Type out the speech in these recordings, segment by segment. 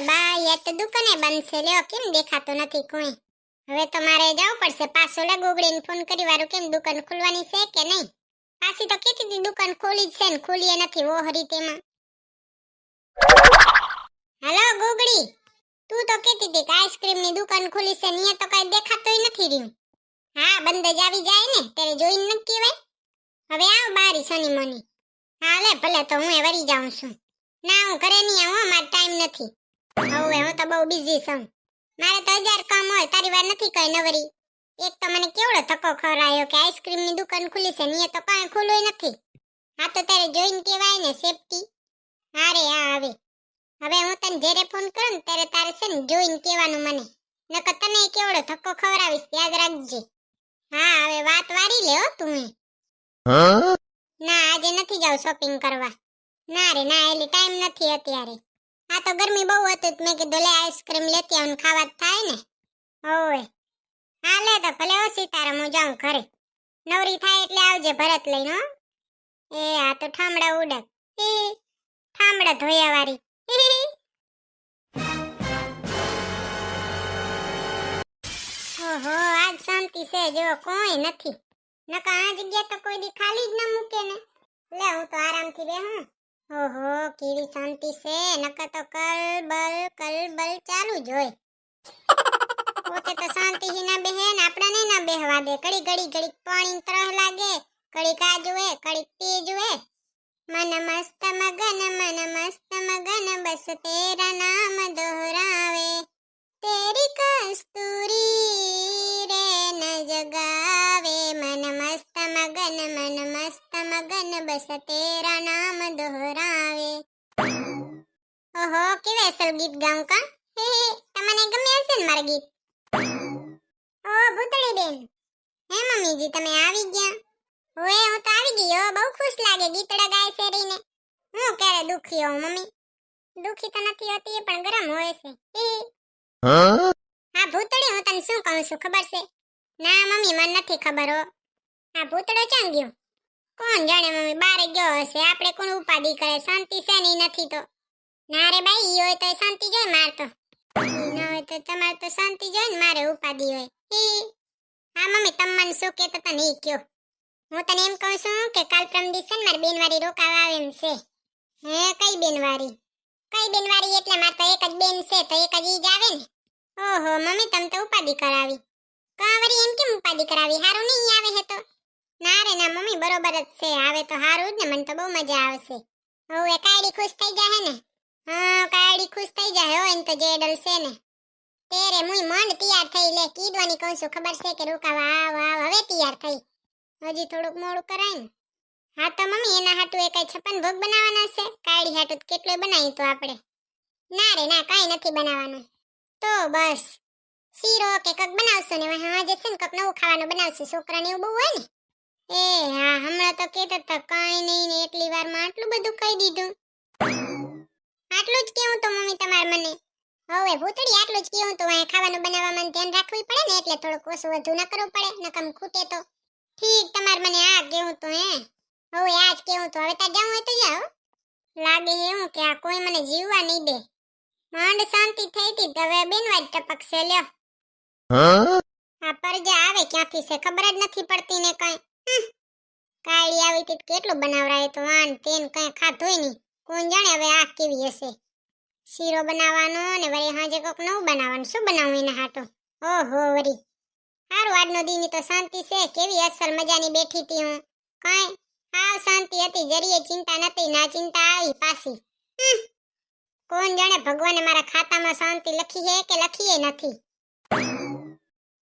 ભાઈ આજ તો દુકાને બંધ છે. લ્યો, કેમ દેખાતો નથી કોઈ? હવે તો મારે જવું પડશે. પાછો લગોગડીને ફોન કરી વારું કેમ દુકાન ખુલવાની છે કે નહીં? પાછી તો હતી દુકાન ખોલી જ છે ને, ખોલીએ નથી. વો હરી તેમાં. હેલો, ગોગડી, તું તો કીધી હતી કે આઈસ્ક્રીમની દુકાન ખુલી છે ને તો કઈ દેખાતોય નથી રહ્યું. હા, બંધ જ આવી જાય ને, ત્યારે જોઈને ન કહેવાય. હવે આવ બારી શની મની હા, લે, ભલે તો હું એ વરી જાઉં છું. ના, હું ઘરે નહીં આવું મારે ટાઈમ નથી. હવે હું તો બહુ બિઝી છું. મારે તો હજાર કામ હોય તારી વાર નથી કઈ નવરી. એક તો મને કેવડો ધક્કો ખવડાયો કે આઈસ્ક્રીમની દુકાન ખુલી છે ને તો કાંઈ ખુલ્લું નથી. હા તો તારે જોઈને કહેવાય ને સેફટી હા રે હા હવે હવે હું તને જ્યારે ફોન કરું ને ત્યારે તારે છે ને જોઈને કહેવાનું મને. નકર તને કેવડો ધક્કો ખવડાવીશ યાદ રાખજે. હા હવે વાત વારી લે હો તું ના આજે નથી જાવ શોપિંગ કરવા. ના રે ના એટલે ટાઈમ નથી અત્યારે. આ તો ગરમી બહુ હતી મેં કીધું, લે આઈસ્ક્રીમ લેતી આવું ખાવા જ થાય ને. ઓય હા, લે તો ભલે ઓ સીતારામ, હું જાઉં ઘરે. નવરી થાય એટલે આવજે ભરત લઈને એ, આ તો ઠામડા ઉડક એ ઠામડા ધોયા વાળી ઓહો, આજ શાંતિ છે, જેવો કોઈ નથી. નકા આ જગ્યા તો કોઈ દી ખાલી જ ન મૂકે ને. લે, હું તો આરામથી બેહું. ઓહો કેવી શાંતિ છે. નકર તો કલબલ કલબલ ચાલુ જ પોતે તો શાંતિ હી ના બેહે ને ના બેહવા દે. કડી ઘડી ઘડી પાણી ત્રહ લાગે, કડી કા જુએ કડી તે જુએ મન મસ્ત મગન, મન મસ્ત મગન, બસ તેરા નામ દોહરાવે. તેરી કસ્તુરી રે ન જગાવે. મન મસ્ત મગન, મન મસ્ત મગન, બસ તેરા કેવા ગીત ગાઉં કા? હે હે, તમને ગમે હશે ને મારા ગીત? ઓ ભૂતળી બેન હે, મમ્મીજી, તમે આવી ગયા? ઓએ, હું તો આવી ગઈ, હો, બહુ ખુશ લાગે ગીતડા ગાય છે હું ક્યારે દુખી હોઉં, મમ્મી? દુખી તો નથી હોતી પણ ગરમ હોય છે. હે ભૂતળી, હું તને શું કહું છું, ખબર છે? ના, મમ્મી, મને નથી ખબર, હો. આ ભૂતળો ક્યાં ગયો? કોણ જાણે, મમ્મી, બારે ગયો હશે. આપણે કોણ ઉપાધિ કરે? શાંતિ છે ની નથી તો. ના રે ભાઈ ઈ હોય તો શાંતિ જોઈ માર તો. ઈ ન હોય તો તમારે તો શાંતિ જોઈ ને મારે ઉપાધિ હોય. હી? હા, મમ્મી તમ મને શું કહેતા તને ઈ કયો. હું તને એમ કહું છું કે કાલ પ્રમ દિવસે મારી બેનવારી રોકાવા આવે એમ છે. હે, કઈ બેનવારી? કઈ બેનવારી એટલે મારે તો એક જ બેન છે, તો એક જ ઈ જ આવે ને. ઓહો, મમ્મી, તમ તો ઉપાધિ કરાવી. કાવરી એમ કેમ ઉપાધિ કરાવી? હારું નહીં આવે હે તો. ના રે, ના, મમ્મી, બરોબર જ છે. આવે તો હારું જ ને, મને તો બહુ મજા આવશે. હવે, કાયડી ખુશ થઈ જાય ને. હા, કાયડી ખુશ થઈ જાય હોય ને તો જે ડલશે ને. તેરે મુઈ મંડ તૈયાર થઈ લે, કીધવાની કહું છું, ખબર છે કે રોકાવા આવ આવ, હવે તૈયાર થઈ. હજી થોડુંક મોડું કરાય ને. હા તો મમ્મી, એના હાટુ એ કઈ છપ્પન ભોગ બનાવવાના છે? કાળી હાટુ કેટલું બનાવી તો આપણે? ના રે, ના, કાંઈ નથી બનાવવાનું. તો બસ. શીરો કે કક બનાવશો ને? હા જશે ને કક નવું ખાવાનું બનાવશે, છોકરાને એવું બહુ હોય ને. એ હા, હમણાં તો કહેતા હતા, કાંઈ નહીં ને, એટલી વારમાં આટલું બધું કહી દીધું. આટલું જ કેવું તો મમ્મી તમારે મને? હવે ભૂતડી આટલું જ કેવું તો અહીંયા ખાવાનું બનાવવામાં ધ્યાન રાખવું પડે ને એટલે થોડુંક ઓછું વધુ ન કરવું પડે નકમ ખૂટે તો. ઠીક તમારે મને આ કેવું તો હે? હવે આ જ કેવું તો. હવે તાર જાઉં હોય તો જાઓ લાગે એવું કે આ કોઈ મને જીવવા નહીં દે. માંડ શાંતિ થઈ હતી હવે બેનવાજ ટપકશે લ્યો. આ પરજા આવે ક્યાંથી છે? ખબર જ નથી પડતી ને કઈ. કાળી આવી હતી કેટલું બનાવરાય તો આન તેન કઈ ખાધું નહીં. કોણ જાણે હવે આ કેવી હશે? શીરો બનાવવાનો ને વળી હાજે કોક નવું બનાવવાનું. શું બનાવું એના હાટો? ઓહો વરી સારું આજનો દીની તો શાંતિ છે. કેવી અસલ મજાની બેઠી હતી હું. કઈ? હા શાંતિ હતી. જરીએ ચિંતા નથી ના ચિંતા આવી પાછી. કોણ જાણે ભગવાને મારા ખાતામાં શાંતિ લખી છે કે લખીએ નથી?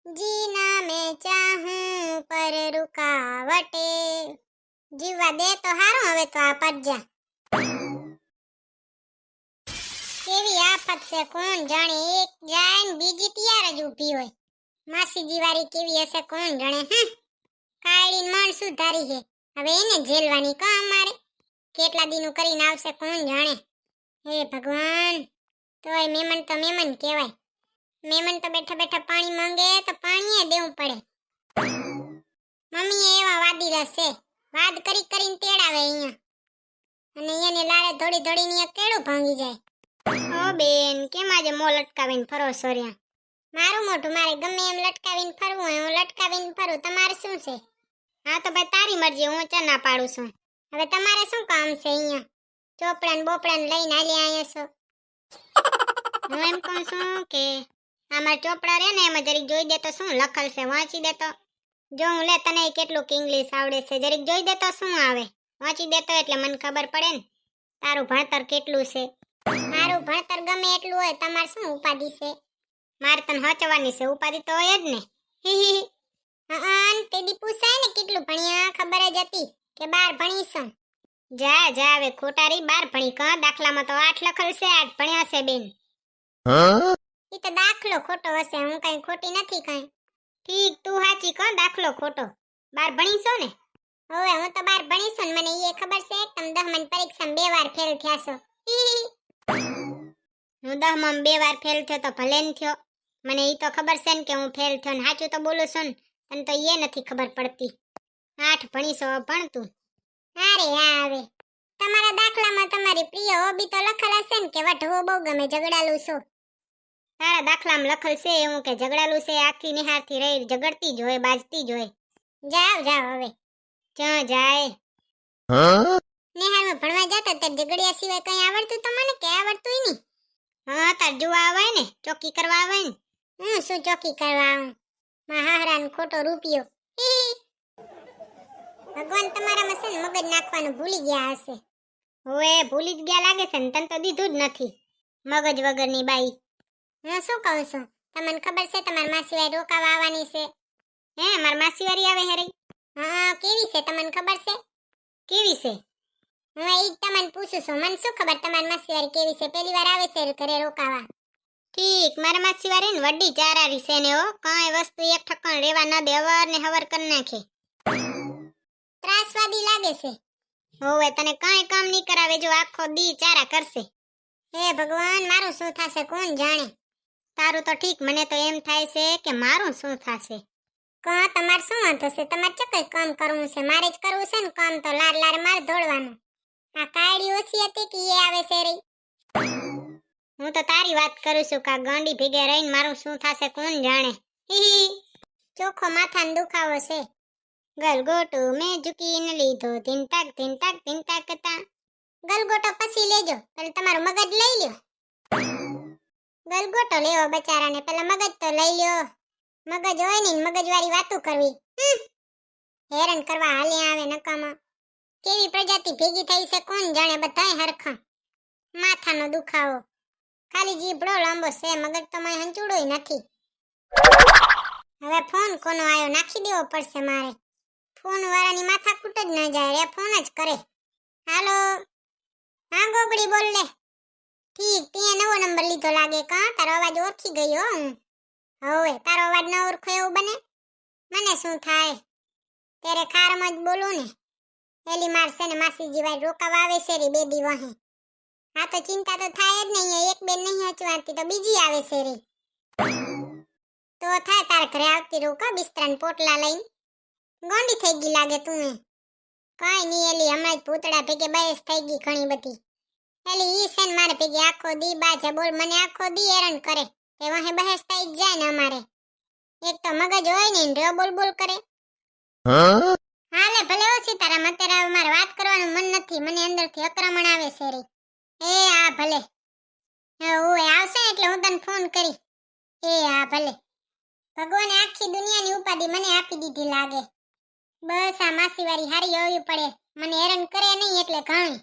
જીના મેં ચાહું પર રૂકાવટે. જીવવા દે તો હારું, હવે તો આ પરજા કેવી આફત છે, કોણ જાણે? એક જાય ને બીજી તૈયાર જ ઊભી હોય. માસીજી વાળી કેવી હશે, કોણ જાણે? હા કાળી મણ સુધારી છે. હવે એને જેલવાની કો અમારે? કેટલા દીનું કરીને આવશે, કોણ જાણે? હે ભગવાન, તોય મહેમાન તો મેમન કહેવાય. મહેમાન તો બેઠા બેઠા પાણી માંગે, તો પાણીએ દેવું પડે. મમ્મી એવા વાદી રહેશે વાદ કરી કરીને તેડાવે અહીંયા. અને એને લાડે ધોડી ધોડીને કેળું ભાંગી જાય. ઓ બેન, કેમ આજે મો લટકાવીને ફરો સોર્યા? મારું મોઢું મારે ગમે એમ લટકાવીને ફરવું હોય, હું લટકાવીને ફરું. તમારે શું છે? હા તો ભાઈ તારી મરજી, હું ચા ના પાડું છું. હવે તમારે શું કામ છે અહીંયા? ચોપડા ને બોપડા ને લઈને આલ્યા અહીંયા છો? હું એમ કહું છું કે આમાં ચોપડા રે ને એમાં જરીક જોઈ દે તો શું લખલ છે, વાંચી દે તો. જો હું લે તને કેટલું ઇંગ્લિશ આવડે છે, જરીક જોઈ દે તો શું આવે? વાંચી દેતો એટલે મને ખબર પડે ને. તારું ભણતર કેટલું છે? મારું ભણતર ગમે એટલું હોય તમારે શું ઉપાધિ છે? મારે તને હચવાની છે ઉપાધિ તો હોય જ ને. હી હી હી. હા તે દી પૂછાય ને કેટલું ભણ્યા ખબર જ હતી કે બાર ભણીશું. જા જા હવે ખોટારી બાર ભણી ક દાખલામાં તો આઠ લખેલું છે આઠ ભણ્યા છે બેન. એ તો દાખલો ખોટો હશે હું કઈ ખોટી નથી કઈ. ઠીક તું સાચી ક દાખલો ખોટો. બાર ભણીશો ને? હવે હું તો બાર ભણીશું ને મને એ ખબર છે તમે દહમાની પરીક્ષામાં બે વાર ફેલ થયા છો. હી દહમાં બે વાર ફેલ થયો તો ભલે ન થયો. મને એ તો ખબર છે ને કે હું ફેલ થયો ને સાચું તો બોલું છું ને તને તો એ નથી ખબર પડતી. આઠ ભણીશો ભણતું. અરે હા આવે. તમારા દાખલામાં તમારી પ્રિય હોબી તો લખેલ હશે ને કે વઢવો બહુ ગમે ઝઘડાલું છો? તારા દાખલામાં લખેલ છે એવું કે ઝઘડાલું છે આખી નિહારથી રહી ઝઘડતી જ હોય બાજતી જ હોય. જાવ જાવ હવે. ક્યાં જાય? નિહારમાં ભણવા જતા ત્યારે ઝઘડિયા સિવાય કઈ આવડતું તો મને કે આવડતું નહીં. હા, તાર જોવા આવે ને, ચોકી કરવા આવે ને. હું શું ચોકી કરવા આવું? મહારાન ખોટો રૂપિયો. ભગવાન, તમારામાં છે ને મગજ નાખવાનું ભૂલી ગયા હશે. હવે ભૂલી જ ગયા લાગે છે ને, તને તો દીધું જ નથી. મગજ વગરની બાઈ. હું શું કહું છું? તમને ખબર છે તમારી માસીવારી રોકાવા આવવાની છે? હે, મારી માસીવારી આવે હે રહી હા, કેવી છે? તમને ખબર છે? કેવી છે? હું એ જ તમને પૂછું છું. મને શું ખબર તમારી માસીવાર કેવી છે? પહેલી વાર આવે છે ઘરે રોકાવા. ઠીક મારા માસીવારી ને વડી ચારારી છે ને હો. કાંઈ વસ્તુ એક ઠક્કણ રેવા ન દે અવર ને હવર કરી નાખે. ત્રાસવાદી લાગે છે. હોવે તને કાંઈ કામ નહીં કરાવે જો આખો દી ચારા કરશે. હે ભગવાન મારું શું થશે કોણ જાણે? તારું તો ઠીક મને તો એમ થાય છે કે મારું શું થશે. કા તમારે શું વાંધો છે? તમારે ચો કઈ કામ કરવું છે? મારે જ કરવું છે ને કામ તો લાર લાર માર દોડવાનું આ કાળી ઓછી હતી કે એ આવે છે રે. હું તો તારી વાત કરું છું કા ગાંડી ભેગે રહીને મારું શું થશે કોણ જાણે. ચોખ્ખો માથાનો દુખાવો છે. ગલગોટો મેં ઝૂકીને લીધો. તીન તાક તીન તાક તીન તાક તા ગલગોટો પછી લેજો પેલા તમારું મગજ લઈ લ્યો. ગલગોટો લેવો બચારાને પેલા મગજ તો લઈ લ્યો. મગજ હોય ને મગજ વાળી વાતો કરવી. હેરાન કરવા હાલ્યા આવે નકામાં. કેવી પ્રજાતિ ભેગી થઈ છે કોણ જાણે બધાય હરખા? માથાનો દુખાવો. ખાલી જીભડો લાંબો છે, મગજ તો મય હંચુડોય નથી. હવે ફોન કોનો આવ્યો નાખી દેવો પડશે મારે. ફોન વાળાની માથા કૂટ જ ન જાય, રે ફોન જ કરે. હાલો? હા, ગોગડી બોલ લે. ઠીક તે નવો નંબર લીધો લાગે કા તારો અવાજ ઓળખી ગયો હું. હવે, તારો અવાજ ન ઓળખો એવું બને? મને શું થાય? ત્યારે ખારમાં જ બોલું ને. એલી મારશે ને માસીજી ભાઈ રોકાવા આવે છે રે બે દી વહે હા તો ચિંતા તો થાય જ નહીં એક બેન નહીં હચવાતી તો બીજી આવે છે રે. તો થાય તાર ઘરે આવતી રોકા બિસ્તરાન પોટલા લઈને. ગોંડી થઈ ગઈ લાગે તું કાંઈ નહીં એલી હમણાં જ પૂતળા ભેગે બયસ થઈ ગઈ ઘણી બધી. એલી ઈ છે ને મારે ભેગી આખો દી બાજે બોલ મને આખો દી હેરાન કરે. તે વહે બહેસ થઈ જ જાય ને અમારે. એક તો મગજ હોય ને ને બોલ બોલ કરે હાલે ભલે ઓછી તારા મતેરા મારે વાત કરવાનું મન નથી, મને અંદરથી અક્રમણ આવે છે રી. એ આ ભલે. ઓય આવશે એટલે હું તને ફોન કરી. એ આ ભલે. ભગવાને આખી દુનિયાની ઉપાધિ મને આપી દીધી લાગે. બસ આ માસીવારી હારી હોવી પડે. મને હેરાન કરે નહીં એટલે ઘણી.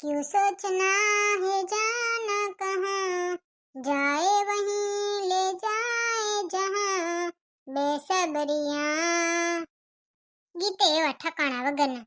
ક્યુ સોચના હે જાના કહા? જાય વહી લે જાય જહા. બેસબરિયા ગીતે એવા ઠકાણા વગરના.